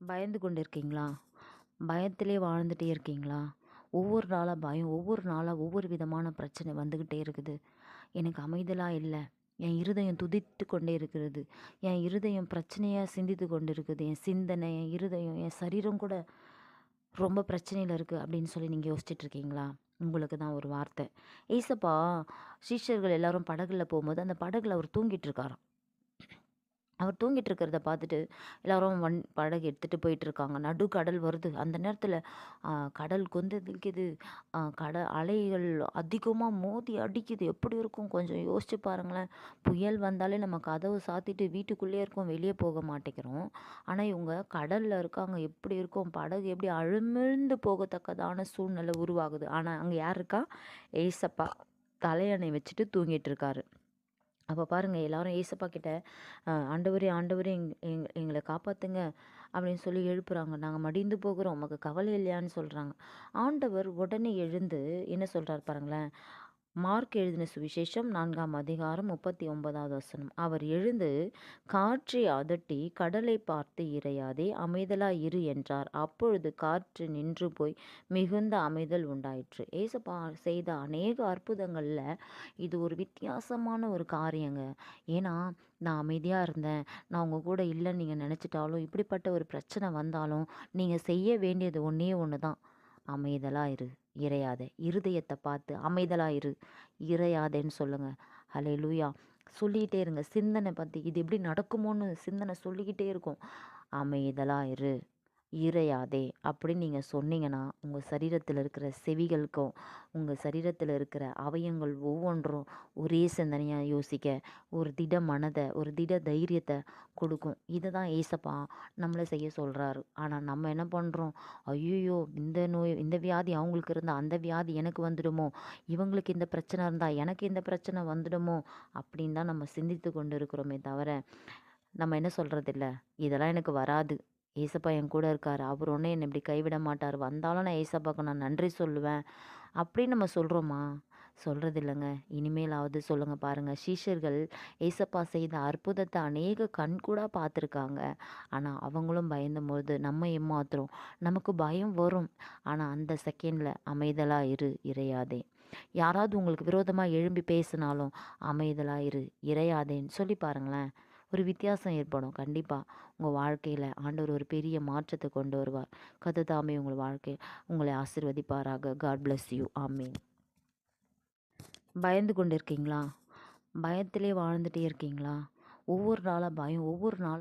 பயந்து கொண்டு இருக்கீங்களா பயத்திலே வாழ்ந்துகிட்டே இருக்கீங்களா? ஒவ்வொரு நாளாக பயம் ஒவ்வொரு நாளாக ஒவ்வொரு விதமான பிரச்சனை வந்துக்கிட்டே இருக்குது. எனக்கு அமைதலாக இல்லை. என் இருதயம் துதித்து கொண்டே இருக்கிறது. என் இருதயம் பிரச்சனையாக சிந்தித்து கொண்டு இருக்குது என் சிந்தனை என் இருதயம் என் சரீரம் கூட ரொம்ப பிரச்சனையில் இருக்குது அப்படின்னு சொல்லி நீங்கள் யோசிச்சுட்டு இருக்கீங்களா? உங்களுக்கு தான் ஒரு வார்த்தை. ஏசப்பா சீஷர்கள் எல்லாரும் படகுல போகும்போது அந்த படகுல அவர் தூங்கிட்டு இருக்காராம். அவர் தூங்கிட்டு இருக்கிறத பார்த்துட்டு எல்லாரும் வன் படகு எடுத்துகிட்டு போயிட்டு இருக்காங்க நடு கடல் வருது. அந்த நேரத்தில் கடல் கொந்தளிக்குது கடல் அலைகள் அதிகமாக மோதி அடிக்குது. எப்படி இருக்கும்? கொஞ்சம் யோசிச்சு பாருங்களேன். புயல் வந்தாலே நம்ம கதவு சாத்திட்டு வீட்டுக்குள்ளேயே இருக்கோம். வெளியே போக மாட்டேங்கிறோம். ஆனால் இவங்க கடலில் இருக்காங்க. எப்படி இருக்கும்? படகு எப்படி அழுமிழ்ந்து போகத்தக்கதான சூழ்நிலை உருவாகுது. ஆனால் அங்கே யார் இருக்கா? ஏசப்பா. தலையணை வச்சுட்டு தூங்கிட்டு இருக்காரு அப்போ பாருங்கள் எல்லாரும் ஏசப்பா கிட்ட ஆண்டவரே ஆண்டவரே எங் எங் எங்களை காப்பாற்றுங்க அப்படின்னு சொல்லி எழுப்புறாங்க. நாங்கள் மடிந்து போகிறோம் உமக்கு கவலை இல்லையான்னு சொல்கிறாங்க ஆண்டவர் உடனே எழுந்து என்ன சொல்கிறார் பாருங்களேன் மார்க் எழுதின சுவிசேஷம் நான்காம் அதிகாரம் முப்பத்தி ஒன்பதாவது வசனம். அவர் எழுந்து காற்றை அதட்டி கடலை பார்த்து இறையாதே அமைதலா இரு என்றார். அப்பொழுது காற்று நின்று போய் மிகுந்த அமைதல் உண்டாயிற்று. ஏசப்பா செய்த அநேக அற்புதங்களில் இது ஒரு வித்தியாசமான ஒரு காரியங்க. ஏன்னா நான் அமைதியாக இருந்தேன். நான் உங்கள் கூட இல்லைன்னு நீங்கள் நினச்சிட்டாலும் இப்படிப்பட்ட ஒரு பிரச்சனை வந்தாலும் நீங்கள் செய்ய வேண்டியது ஒன்றே ஒன்று தான் அமைதலாக இரு. இறையாத இருதயத்தை பார்த்து அமைதலாக இரு இறையாதேன்னு சொல்லுங்கள் ஹலே லூயா சொல்லிக்கிட்டே இருங்க. சிந்தனை பற்றி இது எப்படி நடக்குமோன்னு சிந்தனை சொல்லிக்கிட்டே இருக்கும். அமைதலாக இரு. இறையாதே அப்படின்னு நீங்கள் சொன்னீங்கன்னா உங்கள் சரீரத்தில் இருக்கிற செவிகளுக்கும் உங்கள் சரீரத்தில் இருக்கிற அவயங்கள் ஒவ்வொன்றும் ஒரே சிந்தனையாக யோசிக்க ஒரு திட மனதை ஒரு திட தைரியத்தை கொடுக்கும். இதை தான் ஏசப்பா நம்மளை செய்ய சொல்கிறாரு ஆனால் நம்ம என்ன பண்ணுறோம் ஐயோ இந்த நோய் இந்த வியாதி அவங்களுக்கு இருந்தால் அந்த வியாதி எனக்கு வந்துடுமோ? இவங்களுக்கு இந்த பிரச்சனை இருந்தால் எனக்கு இந்த பிரச்சனை வந்துடுமோ? அப்படின்னு தான் நம்ம சிந்தித்து கொண்டு இருக்கிறோமே தவிர நம்ம என்ன சொல்கிறதில்ல இதெல்லாம் எனக்கு வராது. ஏசப்பா என் கூட இருக்கார். அவர் ஒன்றும் என்னை இப்படி கைவிட மாட்டார். வந்தாலும் நான் ஏசப்பாவுக்கு நான் நன்றி சொல்லுவேன். அப்படின்னு நம்ம சொல்கிறோமா சொல்கிறது இல்லைங்க. இனிமேலாவது சொல்லுங்கள் பாருங்கள் சீஷர்கள் ஏசப்பா செய்த அற்புதத்தை அநேக கண் கூட பார்த்துருக்காங்க. ஆனால் அவங்களும் பயந்தபோது நம்ம ஏமாத்துறோம். நமக்கு பயம் வரும். ஆனால் அந்த செகண்டில் அமைதலாக இரு இறையாதே. யாராவது உங்களுக்கு விரோதமாக எழும்பி பேசினாலும் அமைதலாக இரு இறையாதேன்னு சொல்லி பாருங்களேன். ஒரு வித்தியாசம் ஏற்படும். கண்டிப்பாக உங்கள் வாழ்க்கையில் ஆண்டவர் ஒரு பெரிய மாற்றத்தை கொண்டு வருவார். கதை தாமே உங்கள் வாழ்க்கை உங்களை ஆசிர்வதிப்பாராக. காட் பிளஸ் யூ ஆமீன் பயந்து கொண்டு இருக்கீங்களா? பயத்திலே வாழ்ந்துகிட்டே இருக்கீங்களா? ஒவ்வொரு நாளாக பயம் ஒவ்வொரு நாள்